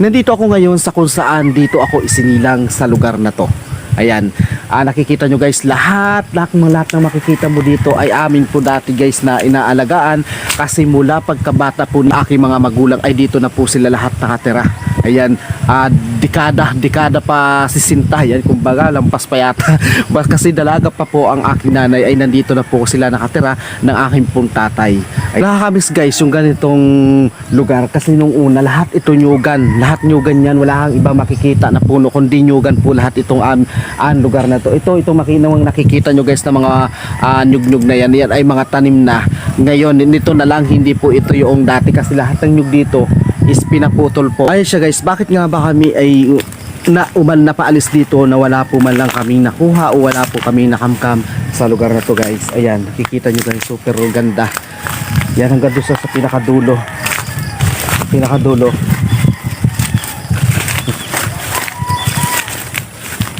Nandito ako ngayon sa kung saan dito ako isinilang sa lugar na to. Ayan, ah, nakikita nyo guys, lahat, lahat, mga lahat ng makikita mo dito ay amin po dati guys na inaalagaan kasi mula pagkabata po ng aking mga magulang ay dito na po sila lahat nakatira. Ayan, ah, dekada, dekada pa sisinta, yan, kumbaga, lampas pa yata. Kasi dalaga pa po ang aking nanay ay nandito na po sila nakatira ng aking pong tatay. Ay, nakakamiss guys yung ganitong lugar kasi nung una lahat ito nyugan, lahat nyugan yan, wala kang iba makikita na puno kundi nyugan po lahat itong um, an lugar na to. Ito ito makinawang nakikita nyo guys na mga ah, nyug-nyug na yan, yan ay mga tanim na. Ngayon nito na lang hindi po ito yung dati kasi lahat ng nyug dito is pinaputol po. Ayun siya guys, bakit nga ba kami ay na uman na paalis dito na wala po man lang kaming nakuha o wala po kaming nakamkam sa lugar na to guys. Ayan, nakikita nyo guys, super ganda. Yan hanggang doon sa, sa pinakadulo. Pinakadulo.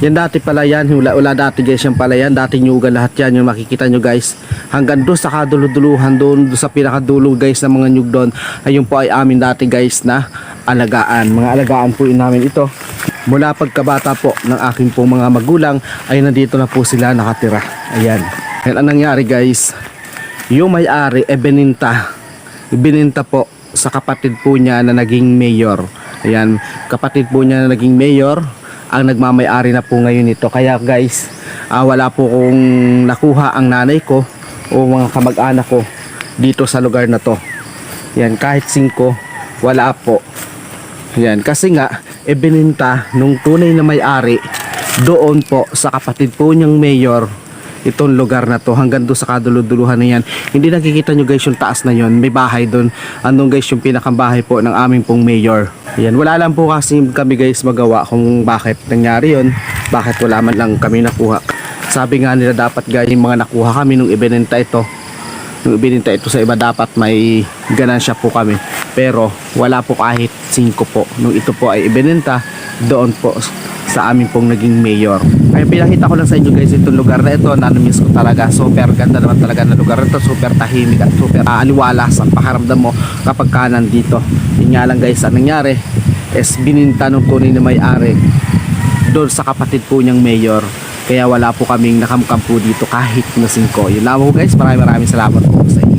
Yan dati pala yan, wala, wala dati guys yung pala yan, dati nyugan lahat yan, yung makikita nyo guys. Hanggang doon sa kaduluduluhan doon, doon sa pinakadulo guys ng mga nyug doon, ayun po ay amin dati guys na alagaan. Mga alagaan po namin ito. Mula pagkabata po ng aking pong mga magulang ay nandito na po sila nakatira. Ayan. Yan ang nangyari guys. Yung may-ari e beninta. Bininta po sa kapatid po niya na naging mayor. Ayan, kapatid po niya na naging mayor ang nagmamay-ari na po ngayon nito. Kaya guys, ah, wala po kong nakuha ang nanay ko o mga kamag-anak ko dito sa lugar na to. Yan, kahit singko, wala po. Yan, kasi nga, e bininta nung tunay na may-ari doon po sa kapatid po niyang mayor itong lugar na to hanggang doon sa kaduluduluhan na yan hindi nakikita nyo guys yung taas na yon may bahay doon andun guys yung pinakabahay po ng aming pong mayor yan wala lang po kasi kami guys magawa kung bakit nangyari yon bakit wala man lang kami nakuha. Sabi nga nila dapat guys yung mga nakuha kami nung ibinenta ito nung ibininta ito sa iba dapat may ganansya po kami. Pero wala po kahit 5 po. Nung ito po ay ibininta doon po sa amin pong naging mayor. Ay pinakita ko lang sa inyo guys itong lugar na ito nanamiss ko talaga. Super ganda naman talaga na lugar ito. Super tahimik at super uh, aliwalas ang pakaramdam mo kapag ka nandito. Yun nga lang guys ang nangyari is bininta nung tunay na may-ari doon sa kapatid po niyang mayor. Kaya wala po kaming nakamkam po dito kahit na 5 yun po guys. Maraming maraming salamat po sa